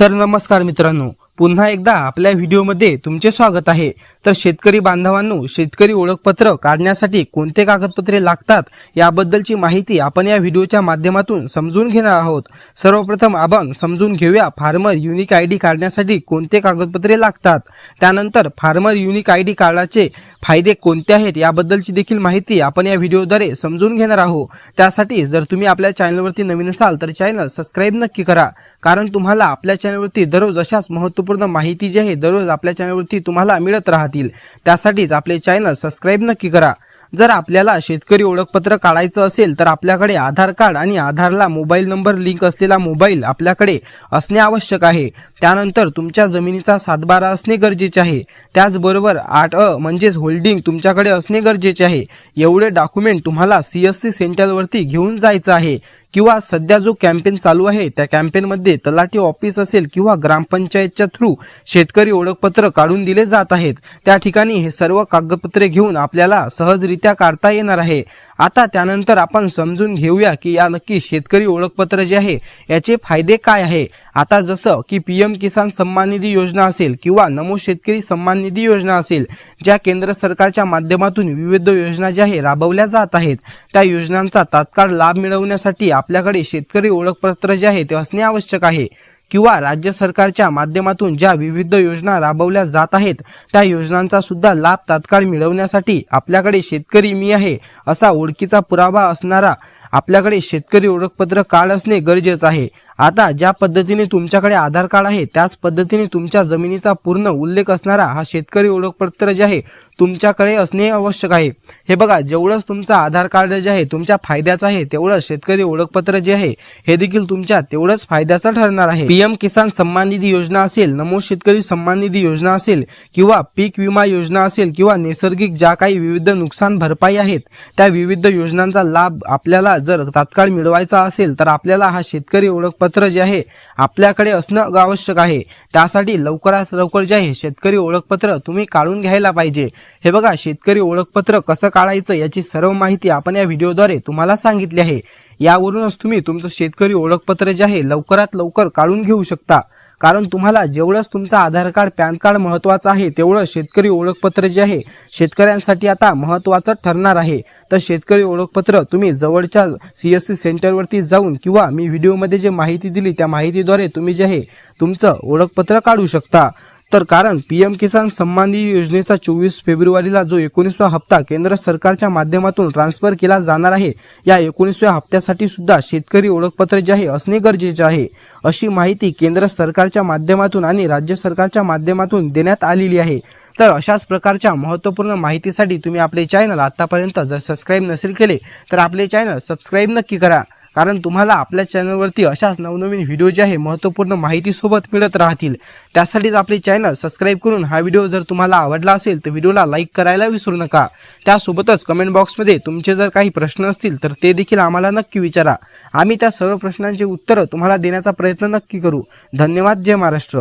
तर नमस्कार मित्रांनो पुन्हा एकदा आपल्या व्हिडिओमध्ये तुमचे स्वागत आहे. तर शेतकरी बांधवांनो शेतकरी ओळखपत्र काढण्यासाठी कोणते कागदपत्रे लागतात याबद्दलची माहिती आपण या व्हिडिओच्या माध्यमातून समजून घेणार आहोत. सर्वप्रथम आपण समजून घेऊया फार्मर युनिक आय डी काढण्यासाठी कोणते कागदपत्रे लागतात. त्यानंतर फार्मर युनिक आय डी कार्डाचे फायदे कोणते आहेत याबद्दलची देखील माहिती आपण या व्हिडिओद्वारे समजून घेणार आहोत. त्यासाठी जर तुम्ही आपल्या चॅनलवरती नवीन असाल तर चॅनल सबस्क्राईब नक्की करा. कारण तुम्हाला आपल्या चॅनलवरती दररोज अशाच महत्त्वपूर्ण माहिती जी आहे दररोज आपल्या चॅनलवरती तुम्हाला मिळत राहतील. त्यासाठीच आपले चॅनल सबस्क्राईब नक्की करा. जर आपल्याला शेतकरी ओळखपत्र काढायचं असेल तर आपल्याकडे आधार कार्ड आणि आधारला मोबाईल नंबर लिंक असलेला मोबाईल आपल्याकडे असणे आवश्यक आहे. त्यानंतर तुमच्या जमिनीचा सातबारा असणे गरजेचे आहे. त्याचबरोबर आठ अ म्हणजेच होल्डिंग तुमच्याकडे असणे गरजेचे आहे. एवढे डॉक्युमेंट तुम्हाला सी एस सी सेंटरवरती घेऊन जायचं आहे. किंवा सध्या जो कॅम्पेन चालू आहे त्या कॅम्पेनमध्ये तलाठी ऑफिस असेल किंवा ग्रामपंचायतच्या थ्रू शेतकरी ओळखपत्र काढून दिले जात आहेत. त्या ठिकाणी हे सर्व कागदपत्रे घेऊन आपल्याला सहजरित्या काढता येणार आहे. आता त्यानंतर आपण समजून घेऊया की या नक्की शेतकरी ओळखपत्र जे आहे याचे फायदे काय आहे? आता जसं की पी एम किसान सन्मान निधी योजना असेल किंवा नमो शेतकरी सन्मान निधी योजना असेल ज्या केंद्र सरकारच्या माध्यमातून विविध योजना ज्या आहे राबवल्या जात आहेत त्या योजनांचा तात्काळ लाभ मिळवण्यासाठी आपल्याकडे शेतकरी ओळखपत्र जे आहे ते असणे आवश्यक आहे. किंवा राज्य सरकारच्या माध्यमातून ज्या विविध योजना राबवल्या जात आहेत त्या योजनांचा सुद्धा लाभ तात्काळ मिळवण्यासाठी आपल्याकडे शेतकरी मी आहे असा ओळखीचा पुरावा असणारा आपल्याकडे शेतकरी ओळखपत्र कार्ड असणे गरजेचं आहे. आता ज्या पद्धतीने तुमच्याकडे आधार कार्ड आहे त्याच पद्धतीने तुमच्या जमिनीचा पूर्ण उल्लेख असणारा हा शेतकरी ओळखपत्र जे आहे तुमच्याकडे असणे आवश्यक आहे. हे बघा जेवढंच तुमचं आधार कार्ड जे आहे तुमच्या फायद्याचं आहे तेवढंच शेतकरी ओळखपत्र जे आहे हे देखील तुमच्या तेवढंच फायद्याचं ठरणार आहे. पीएम किसान सन्मान निधी योजना असेल नमो शेतकरी सन्मान निधी योजना असेल किंवा पीक विमा योजना असेल किंवा नैसर्गिक ज्या काही विविध नुकसान भरपाई आहेत त्या विविध योजनांचा लाभ आपल्याला जर तात्काळ मिळवायचा असेल तर आपल्याला हा शेतकरी ओळखपत्र जे आहे आपल्याकडे असणं आवश्यक आहे. त्यासाठी लवकरात लवकर जे आहे शेतकरी ओळखपत्र तुम्ही काढून घ्यायला पाहिजे. हे बघा शेतकरी ओळखपत्र कसं काढायचं याची सर्व माहिती आपण या व्हिडिओद्वारे तुम्हाला सांगितली आहे. यावरूनच तुम्ही तुमचं शेतकरी ओळखपत्र जे आहे लवकरात लवकर काढून घेऊ शकता. कारण तुम्हाला जेवढंच तुमचं आधार कार्ड पॅन कार्ड महत्त्वाचं आहे तेवढं शेतकरी ओळखपत्र जे आहे शेतकऱ्यांसाठी आता महत्त्वाचं ठरणार आहे. तर शेतकरी ओळखपत्र तुम्ही जवळच्या सी एस सी सेंटरवरती जाऊन किंवा मी व्हिडिओमध्ये जे माहिती दिली त्या माहितीद्वारे तुम्ही जे आहे तुमचं ओळखपत्र काढू शकता. तर कारण पी एम किसान सन्मान निधी योजनेचा चोवीस फेब्रुवारीला जो एकोणीसवा हप्ता केंद्र सरकारच्या माध्यमातून ट्रान्सफर केला जाणार आहे या एकोणीसव्या हप्त्यासाठी सुद्धा शेतकरी ओळखपत्र जे आहे असणे गरजेचे आहे अशी माहिती केंद्र सरकारच्या माध्यमातून आणि राज्य सरकारच्या माध्यमातून देण्यात आलेली आहे. तर अशाच प्रकारच्या महत्त्वपूर्ण माहितीसाठी तुम्ही आपले चॅनल आत्तापर्यंत जर सबस्क्राईब नसेल केले तर आपले चॅनल सबस्क्राईब नक्की करा. कारण तुम्हाला आपल्या चॅनलवरती अशाच नवनवीन व्हिडिओ जे आहे महत्त्वपूर्ण माहितीसोबत मिळत राहतील. त्यासाठीच आपले चॅनल सबस्क्राईब करून हा व्हिडिओ जर तुम्हाला आवडला असेल तर व्हिडिओला लाईक करायला विसरू नका. त्यासोबतच कमेंट बॉक्समध्ये तुमचे जर काही प्रश्न असतील तर ते देखील आम्हाला नक्की विचारा. आम्ही त्या सर्व प्रश्नांची उत्तरं तुम्हाला देण्याचा प्रयत्न नक्की करू. धन्यवाद जय महाराष्ट्र.